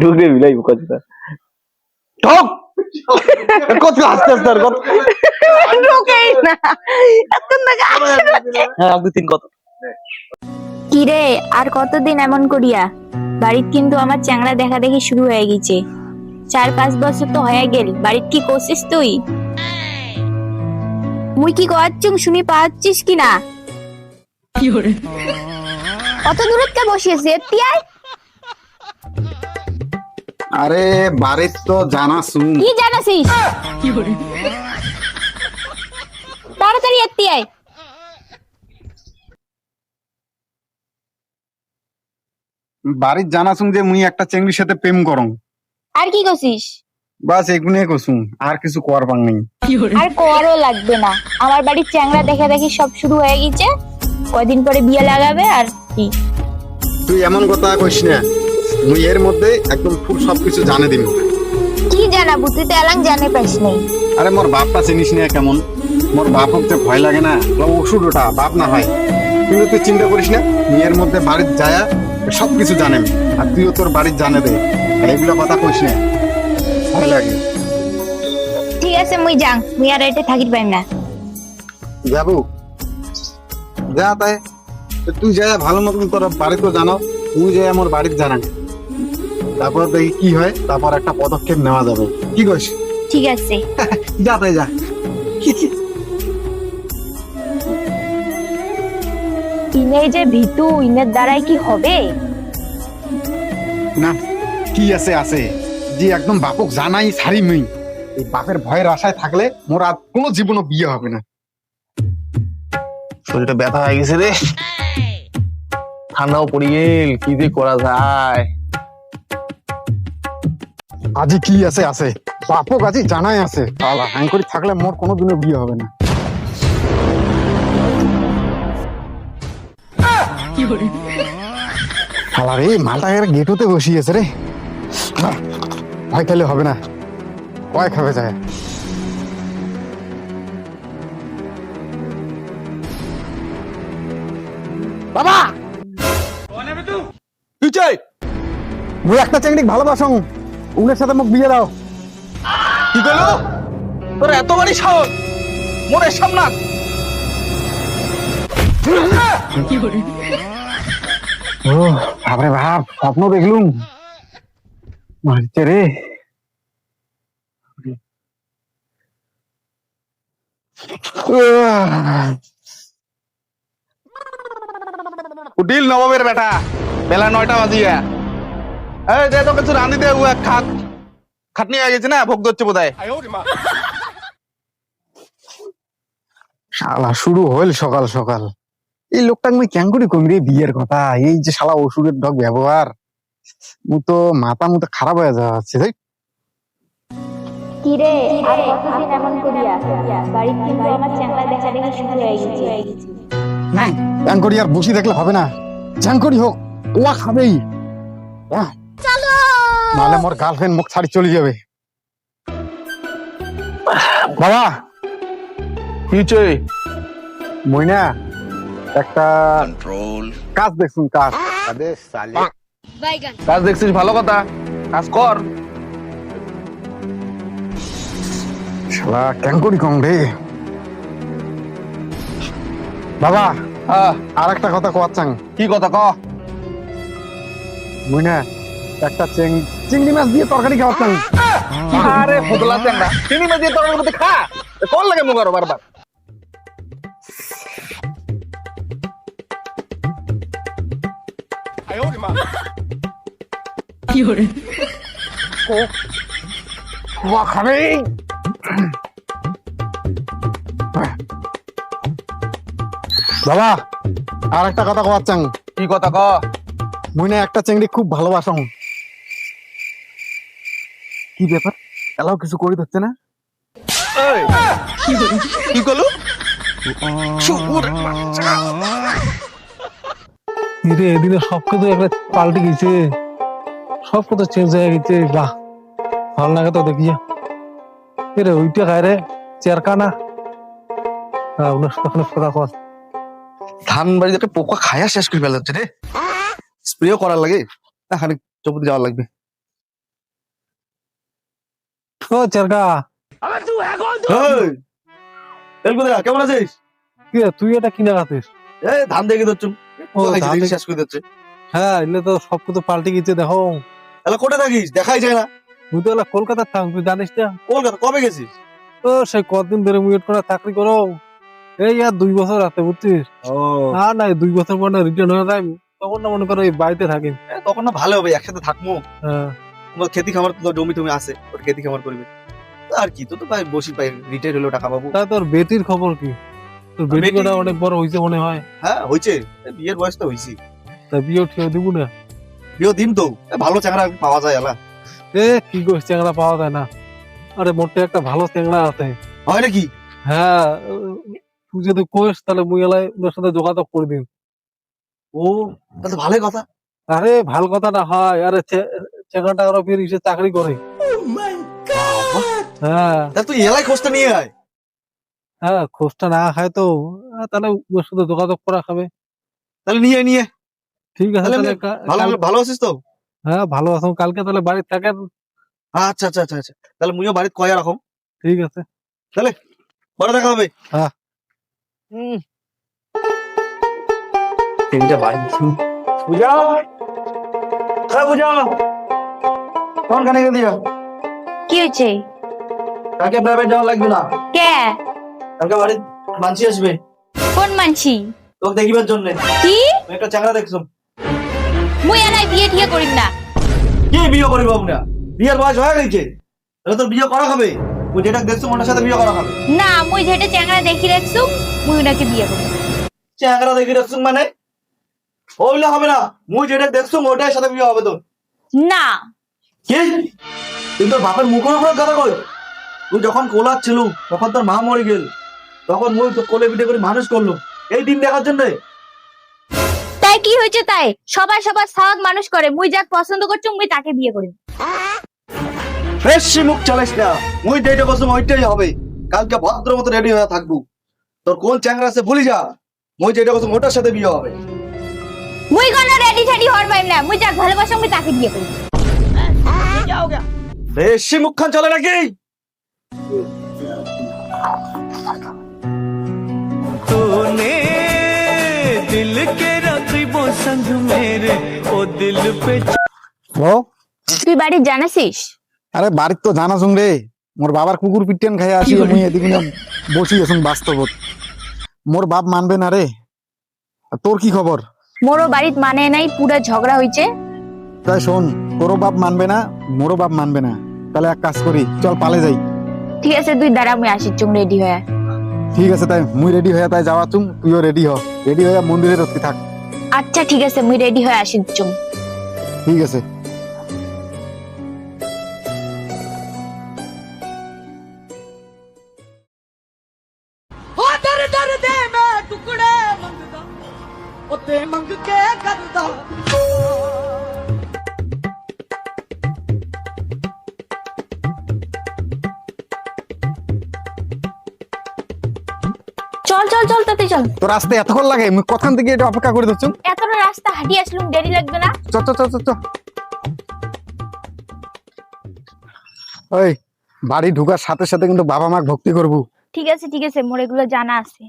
ঢুকে বিলাই ঠক কত আস্তে আস্তে আর কত ঢোকেই না। থেকে হ্যাঁ দুই তিন কত কিরে আর কতদিন এমন করিয়া? বাড়িত কিন্তু আমার চ্যাংড়া দেখা দেখি শুরু হয়ে গেছে। চার পাঁচ বছর তো হয়ে গেল বাড়িত কি করছিস তুই? মুই কি করাচ্ছুম শুনি পাচ্ছিস কি না? অত দূরত কে বসিয়েছে আরে বাড়ির তো জানা শুন কি জানাসিস তাড়াতাড়ি বাড়ির জানা শুন যে মুই একটা চেংড়ির সাথে প্রেম করং। আর কি করছিস? বাস এগুনে কসুন আর কিছু করবার নেই। আর করও লাগবে না। আমার বাড়ির চ্যাংড়া দেখে দেখি সব শুরু হয়ে গেছে। কদিন পরে বিয়ে লাগাবে আর কি? তুই এমন কথা কইস না। মুই এর মধ্যে একদম ফুল সবকিছু জানে দিবি কি জানা তুই তো এলাং জানে পাইস নাই। আরে মোর বাপটা চিনিস না কেমন? মোর বাপ যে ভয় লাগে না ওষুধ ওটা বাপ না হয়। কিন্তু তুই চিন্তা করিস না মেয়ের মধ্যে বাড়ির যায়া সবকিছু জানে আর তুইও তোর বাড়ির জানে দে। এইগুলো কথা কইস না। ভয় লাগে। ঠিক আছে মুই যাং। মুই আর এটা থাকির পাইম না। যাব। যা তাই। তুই যা ভালো মতন তোর বাড়ি তো জানো। তুই যাই আমার বাড়িতে জানা। তারপর দেখি কি হয় তারপর একটা পদক্ষেপ নেওয়া যাবে। কি কইস? ঠিক আছে। যা তাই যা। ইনে যে ভিতু ইনের দ্বারাই কি হবে? না কি আছে আছে। যে একদম বাপক জানাই সারি মুই এই বাপের ভয়ের আশায় থাকলে মোর আর কোনো জীবনও বিয়ে হবে না। শরীরটা ব্যথা হয়ে গেছে রে। ঠান্ডাও পড়ে গেল, কি যে করা যায়। আজি কি আছে আছে। বাপক আজি জানাই আছে। তাহলে হ্যাং করে থাকলে মোর কোনো দিনও বিয়ে হবে না। শালা রে, মালটা এর গেটুতে বসিয়েছে রে। ভয় খেলে হবে না। কয় খাবে যায়। বাবা! তুই চাই মুই একটা চেংড়ি ভালোবাসং। উনের সাথে মোক বিয়ে দাও। কি করল তোর এত বাড়ি সাহস মনে সামনাথ ও বাপরে বাপ স্বপ্ন দেখলুম। মারছে রে। উঠিল নবমের বেটা। বেলা নয়টা বাজিয়া। এই দে তো কিছু রাঁধি দে ও খাট। খাটনি হয়ে গেছে না ভোগ ধরছে বোধ শালা শুরু হইল সকাল সকাল। এই লোকটা আমি কেন করে কমি রে বিয়ের কথা। এই যে শালা ওষুধের ডগ ব্যবহার। মু তো মাথা মতো খারাপ হয়ে যাচ্ছে তাই কিরে আর কতদিন এমন করিয়া? বাড়ির কিন্তু আমার চ্যাংড়া দেখা দেখি শুরু হয়ে গেছে। না। চ্যাং করি আর বসে থাকলে হবে না। চ্যাং হোক ওয়া খাবেই। চলো। নাহলে মোর গার্লফ্রেন্ড মুখ ছাড়ি চলে যাবে। বাবা। কি হচ্ছে মই না একটা কাজ দেখছুন কাজ। কাজ দেখছিস ভালো কথা। কাজ কর। শালা কেন করি কম রে। বাবা আহ, আর একটা কথা কোয়াচ্ছাং কি কথা ক? মুই না একটা চেং চিংড়ি মাছ দিয়ে তরকারি খাওয়াচ্ছাং আরে ফদলা চ্যাংড়া চিনি মাছ দিয়ে তোর মধ্যে খা। কোন লাগে মুখ আরও বারবার ওয়া খাবে। বাবা আর একটা কথা কোয়াচ্ছাং কি কথা ক? মুই না একটা চিংড়ি খুব ভালোবাসং কি ব্যাপার? এলাও কিছু করি ধরছে না? কি করলু? রে এদিনে সব কিছু একটা পাল্টে গেছে। সব কিছু চেঞ্জ হয়ে গেছে। বাহ ভালো লাগে তো দেখিয়া রে ওইটা খায় রে চেয়ারকানা হ্যাঁ উনিশ কথা কর ধান বাড়িতে একটা পোকা খায়া শেষ করে ফেলা যাচ্ছে রে। স্প্রেও করার লাগে। না খানিক চৌপতি যাওয়ার লাগবে। ও চেরকা। কেমন আছিস? তুই এটা কিনা খাতিস এই ধান দেখে দিচ্ছ শেষ করে দিচ্ছে। হ্যাঁ এলে তো সব কিছু পাল্টে গেছে দেখো। তাহলে কোথায় থাকিস? দেখাই যায় না। তুই তো এলা কলকাতা থাক তুই জানিস না। কলকাতা কবে গেছিস? তো সে কতদিন ধরে মুয়েট করে চাকরি করো। এই আর দুই বছর আছে বুঝছিস? না না দুই বছর পর না রিটার্ন হয়ে যায়। তখন না মনে করো এই বাড়িতে থাকি। তখন না ভালো হবে একসাথে থাকব। হ্যাঁ। তোমার খেতি খামার তো জমি টমি আছে ওর খেতি খামার করবে। আর কি তো তো ভাই বসি পাই রিটায়ার হলেও টাকা পাবো। তা তোর বেটির খবর কি? তোর বেটি বেটি- অনেক বড় হয়েছে মনে হয়। হ্যাঁ হয়েছে বিয়ের বয়স তো হয়েছি তা বিয়ে ঠিক দিব না? বিয়ে দিন তো। ভালো চাকরা পাওয়া যায় আলা। এ কি গোস চ্যাংড়া পাওয়া যায় না। আরে মোটে একটা ভালো চ্যাংড়া আছে। হয় নাকি? হ্যাঁ তুই যদি কোস তাহলে মুই এলাই ওর সাথে যোগাযোগ করে দিন ও তাহলে তো ভালোই কথা। আরে ভালো কথা না হয়। আরে চ্যাংড়াটা আরও ফির এসে চাকরি করে। হ্যাঁ। তাহলে তুই এলাই খোঁজটা নিয়ে আয়। হ্যাঁ খোঁজটা না খায় তো। তাহলে ওর সাথে যোগাযোগ করা খাবে তাহলে নিয়ে নিয়ে ঠিক আছে তাহলে ভালো ভালো আছিস তো? হ্যাঁ ভালো আছো। কালকে তাহলে বাড়ি থাকেন। আচ্ছা আচ্ছা আচ্ছা আচ্ছা। তাহলে মুইও বাড়িতে কয়া রাখো ঠিক আছে। তাহলে পরে দেখা হবে। হ্যাঁ। হুম। তিনটা পূজা! হ্যাঁ পূজা! কোন খানে দিয়া কি হয়েছে? কাকে প্রাইভেট যাওয়া লাগবে না। কে? কালকে বাড়ি মানসি আসবে। কোন মানছি তোকে দেখিবার জন্য। কি? একটা চাকরা দেখছ। মুই এলাই বিয়ে করিম না। কি বিয়ে করিব আমরা? বিয়ের বয়স হয়ে গেছে। তাহলে বিয়ে করা হবে। ওই যেটা দেখছ সাথে বিয়ে করা হবে না মুই যেটা চ্যাংড়া দেখি রাখছু মুই ওনাকে বিয়ে করব। দেখি রাখছো মানে? ওইলে হবে না মুই যেটা দেখছ ওটার সাথে বিয়ে হবে তোর। না। কি? তুই তোর বাপের মুখের উপর কথা কই? তুই যখন কোলার ছিল তখন তোর মা মরে গেল। তখন মুই তো কোলে পিঠে করে মানুষ করল এই দিন দেখার জন্য। তাই কি হয়েছে তাই? সবাই সবার সাওয়াত মানুষ করে। মুই যাক পছন্দ করছ মুই তাকে বিয়ে করিম বেশি মুখ চালিস না মুই যেটা বসুম ওইটাই হবে কালকে ভদ্র মতো রেডি হয়ে থাকবো তোর কোন চ্যাংরা আছে ভুলি যা মুই যেটা বসুম ওটার সাথে বিয়ে হবে মুই কোনো রেডি ঠেডি হওয়ার পাইম না মুই যাক ভালোবাসা মুই তাকে বিয়ে করিম বেশি মুখখান চলে নাকি तूने दिल के रकीबों संग मेरे ओ दिल पे ও তুই বাড়ি জানাসিস আরে বাড়ির তো জানাছুন রে মোর বাবার কুকুর পিটেন খাই আসি মুই এদিকে বসি আছুন বাস্তবত। মোর বাপ মানবে না রে। তোর কি খবর? মোরও বাড়িত মানে নাই পুরা ঝগড়া হইছে। তাই শোন তোরও বাপ মানবে না মোরও বাপ মানবে না। তাহলে এক কাজ করি চল পালে যাই। ঠিক আছে তুই দাঁড়া মুই আসির চুম রেডি হয়ে। ঠিক আছে তাই মুই রেডি হয়ে তাই যাওয়া চুম তুইও রেডি হ। রেডি হয়ে মন্দিরে রক্ষি থাক। আচ্ছা ঠিক আছে মুই রেডি হয়ে আসির চুম। ঠিক আছে। ਤੇ ਮੰਗ ਕੇ ਕਰਦਾ। চল চল চল তাতে চল। তো রাস্তায় এতক্ষণ লাগে? আমি কখন থেকে এটা অপেক্ষা করে দিচ্ছ এতটা রাস্তা হাঁটি আসলুম দেরি লাগবে না। চ চ চ চ চ। বাড়ি ঢুকার সাথে সাথে কিন্তু বাবা মাকে ভক্তি করব। ঠিক আছে ঠিক আছে মোর এগুলো জানা আছে।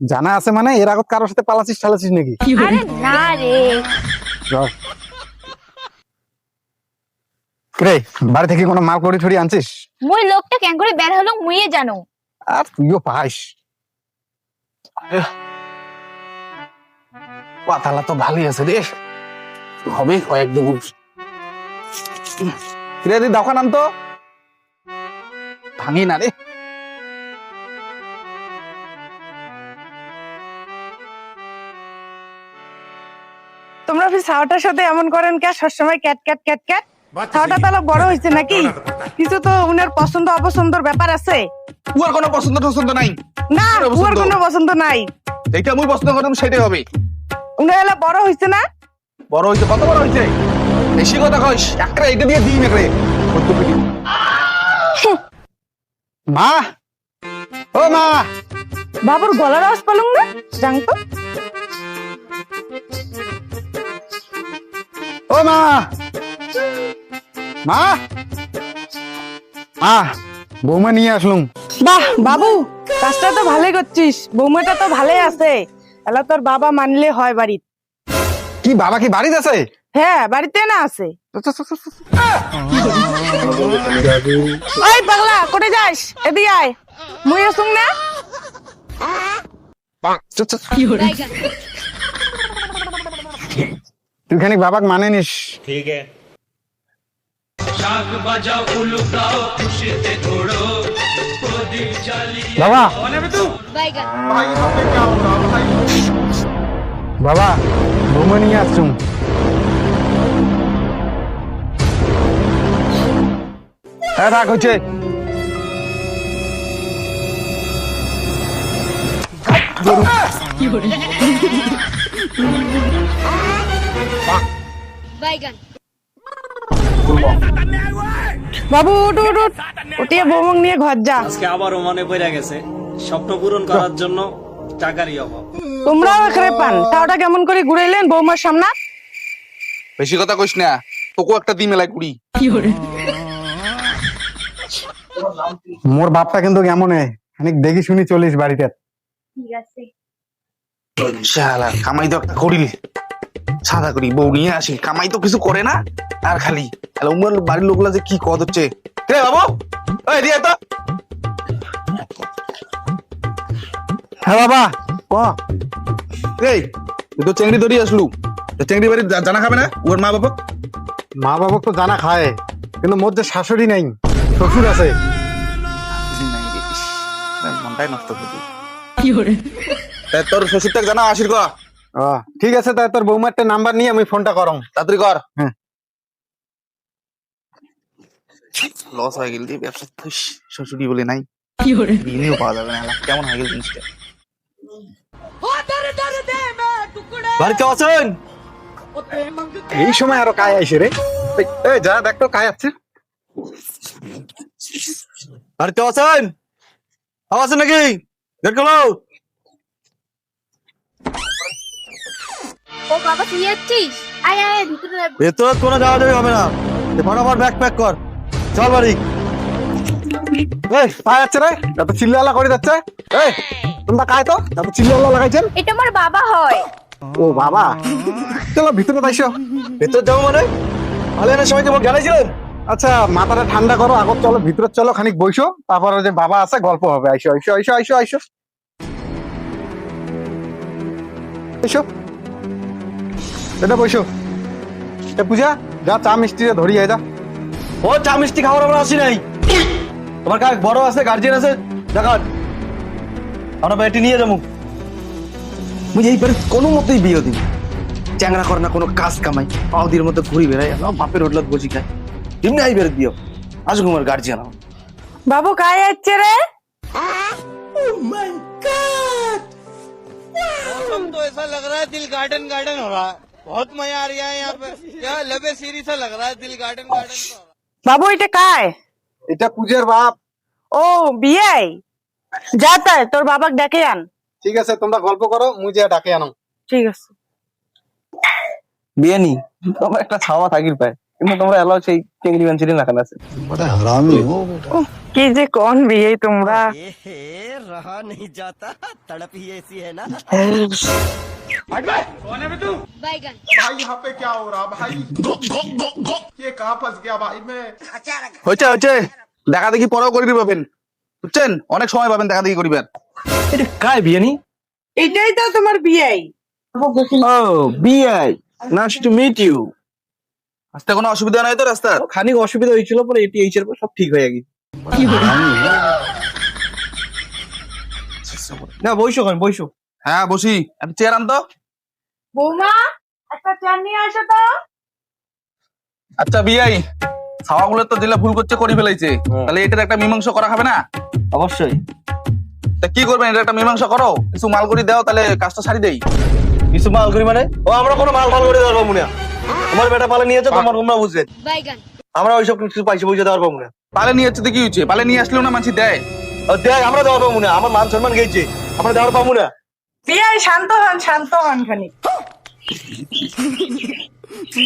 জানা আছে মানে এর আগত কারোর সাথে পালাছিস ঠালাছিস নাকি? আরে না রে। রে বাড়ি থেকে কোনো মাল করি ছড়ি আনছিস? মুই লোকটা কেন করে বের হলো মুইয়ে জানো। আর তুইও পাইস পাতালা তো ভালোই আছে রে। হবে কয়েক দুগুণ। রে দি দোকান আন তো ভাঙি না রে। তোমরা ফির ছাওয়াটার সাথে এমন করেন কে? সবসময় ক্যাট ক্যাট ক্যাট ক্যাট? ছাওয়াটা তাহলে বড় হয়েছে নাকি? কিছু তো উনার পছন্দ অপছন্দর ব্যাপার আছে। উয়ার কোনো পছন্দ টছন্দ নাই। না উনার কোনো পছন্দ নাই। যেটা মুই পছন্দ করতাম সেটাই হবে। উনার এলা বড় হয়েছে না? বড় হইছে কত বড় হইছে? বেশি কথা কইস একটা এটা দিয়ে দিই মেকরে মা! ও মা! বাবুর গলার আওয়াজ পেলুম না? জান মা মা? মা বৌমা নিয়ে আসলুম। বাহ বাবু কাজটা তো ভালোই করছিস। বৌমাটা তো ভালোই আছে। এলা তোর বাবা মানলে হয় বাড়িতে। কি বাবা কি বাড়িতে আছে? হ্যাঁ বাড়িতে না আছে। ওই পাগলা কোটে যাস? এদিকে আয়। মুই আসুন না? তুই খানিক বাবাক মানে নিস। বাবা। বাবা বৌমা নিয়ে হ্যাঁ থাক হচ্ছে। বাবু উঠ উঠ উঠ। উঠিয়ে বৌমক নিয়ে ঘর যা। আজকে আবারও মনে পড়ে গেছে। স্বপ্ন পূরণ করার জন্য টাকারই অভাব। তোমরাও এখানে পান। তাওটা কেমন করে ঘুরাইলেন বৌমার সামনে? বেশি কথা কইস না। তোকেও একটা দি মেলায় কুড়ি মোর বাপটা কিন্তু কেমন অনেক দেখি শুনি চলিস বাড়িতে। ঠিক আছে। শালা কামাই তো একটা করিলি। সাদা করি বউ নিয়ে আসি। কামাই তো কিছু করে না। আর খালি তাহলে উমর বাড়ির লোকগুলা যে কি কদ হচ্ছে? রে বাবু? ওই দিয়ে তো। হ্যাঁ বাবা। ক? এই তুই তো চেংড়ি ধরি আসলু। চেংড়ি বাড়ি জানা খাবে না? ওর মা বাবা মা বাবা তো জানা খায় কিন্তু মোর যে শাশুড়ি নাই শ্বশুর আছে। মনটাই নষ্ট করে তোর শ্বশুরটাকে জানা ও, ঠিক আছে তাই তোর বৌমারটা নাম্বার নিয়ে আমি ফোনটা করম। তাড়াতাড়ি কর। হ্যাঁ। লস হয়ে গেল দিয়ে ব্যবসা খুশ শ্বশুরি বলে নাই। কি করে ঋণেও পাওয়া যাবে না কেমন হয়ে গেল জিনিসটা? বাড়িতে আছেন? এই সময় আরও কায় আইসে রে। এই যা দেখতো কায় আছে বাড়িতে আছেন? আওয়াজ নাকি? দেখল ও বাবা তুই আয় আয় ভিতরে কোনো যাওয়া যাবে হবে না। ফটাফট ব্যাগ প্যাক কর। চল বাড়ি। এই কায় আছে রে। এত চিল্লালা করে যাচ্ছে। এই তোমরা কায় তো? এত চিল্লালা লাগাইছেন। এটা আমার বাবা হয়। ও বাবা। চলো ভিতরে তাইছো ভেতর যাব মানে? ভালো না সবাইকে বল জানাইছিলেন? আচ্ছা মাথাটা ঠান্ডা করো। আগত চলো ভিতরে চলো খানিক বইসো। তারপরে যে বাবা আছে গল্প হবে। আইসো আইসো আইসো আইসো আইসো। আইসো। এটা বইসো এ পূজা যা চা মিষ্টি ধরি আয় যা ও চা মিষ্টি খাবার আমরা আসি নাই তোমার কার বড় আছে গার্জিয়ান আছে দেখান আমরা বেটি নিয়ে যাবো বুঝি এইবারে কোনো মতেই বিয়ে দিবি চ্যাংরা করে না কোনো কাজ কামাই পাউদির মধ্যে ঘুরি বেড়াই আমার বাপের হোটেলত বসি খায় এমনি আই বেরো দিও আসুক আমার গার্জিয়ান বাবু কায় যাচ্ছে রে मौसम तो ऐसा लग रहा है दिल गार्डन गार्डन हो रहा है बहुत मजा आ रहा है यहाँ पे क्या लबे सीरी सा लग रहा है दिल गार्डन गार्डन सा हो रहा है। বাবু এটা কায় এটা পূজার বাপ ও বিয়ে যা তাই তোর বাবাক ডেকে আন ঠিক আছে তোমরা গল্প করো মুই যে ডাকে আনো ঠিক আছে বিয়ে নি তোমার একটা ছাওয়া থাকির পায় কিন্তু তোমরা এলাও সেই চেংড়ি মাঞ্চিরি না খান আছে কি যে কোন বিয়ে তোমরা रहा नहीं जाता तड़प ही ऐसी है ना হয়েছে হয়েছে। দেখা দেখি পরেও করিবি পাবেন বুঝছেন? অনেক সময় পাবেন দেখা দেখি করিবেন। এটা কায় বিয়ে নি? এটাই তো তোমার বিয়ে। ও বিয়ে। নাইস টু মিট ইউ আসতে কোনো অসুবিধা নাই তো রাস্তার? খানিক অসুবিধা হয়েছিল পরে এটি এইচের পর সব ঠিক হয়ে গেছে। না বইসো কেন বইসো হ্যাঁ বসি। একটা চেয়ার আনতো? বৌমা একটা চা নিয়ে আসো তো। আচ্ছা বিয়াই ছাওয়াগুলো তো দিলে ভুল করছে করে ফেলাইছে তাহলে এটার একটা মীমাংসা করা হবে না? অবশ্যই। তা কি করবেন এটা একটা মীমাংসা করো। কিছু মাল করে দাও তাহলে কাজটা সারি দেই। কিছু মাল করি মানে? ও আমরা কোনো মাল ফাল করে দেওয়ার পাবো না। তোমার বেটা পালে নিয়েছে তোমার তোমরা বুঝবে আমরা ওইসব কিছু পাইছে বুঝে দেওয়ার পাবো না। পালে নিয়ে যাচ্ছে তো কি হচ্ছে পালে নিয়ে আসলেও না মানছি দেয়। ও দেখ আমরা দেওয়ার পাবো না। আমার মান সম্মান গেছে। আমরা দেওয়ার পাবো না। বিয়ে শান্ত হন শান্ত হন খানিক।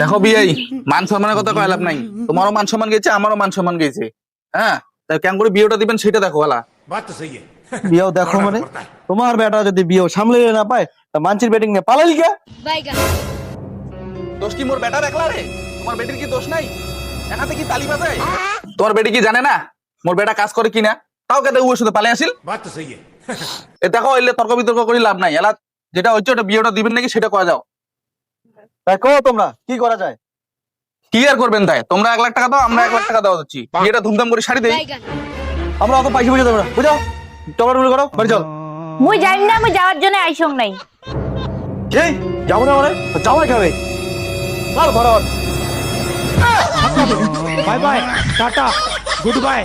দেখো বিয়াই মান সম্মানের কথা কয় লাভ নাই। তোমারও মান সম্মান গেছে আমারও মান সম্মান গেছে। হ্যাঁ? তাই কেমন করে বিয়েটা দিবেন সেটা দেখো হালা। বিয়েও দেখো মানে? তোমার বেটা যদি বিয়েও সামলে না পায় তা মানছির ব্যাটিং নিয়ে পালাইল কে? দোষ কি মোর বেটা একলা রে? তোমার বেটির কি দোষ নাই? একাতে কি তালি বাজায়? তোমার বেটি কি জানে না? মোর বেটা কাজ করে কিনা? তাও কেটে উয়ে শুধু পালে আসিল? এ দেখো এলে তর্ক বিতর্ক করে লাভ নাই। এলা যেটা হচ্ছে ওটা বিয়েটা দিবেন নাকি সেটা করা যাও। তাই কো তোমরা কি করা যায়? কি আর করবেন তাই। তোমরা এক লাখ টাকা দাও আমরা এক লাখ টাকা দেওয়া দিচ্ছি বিয়েটা ধুমধাম করে শাড়ি দেই। আমরা অত পয়সা বুঝে দেবো না। করো বাড়ি চল। মুই জানি না মুই যাওয়ার জন্য আইসং নাই। কি? যাব না মানে? যাও না খাবে? চল Bharat. Bye bye tata good bye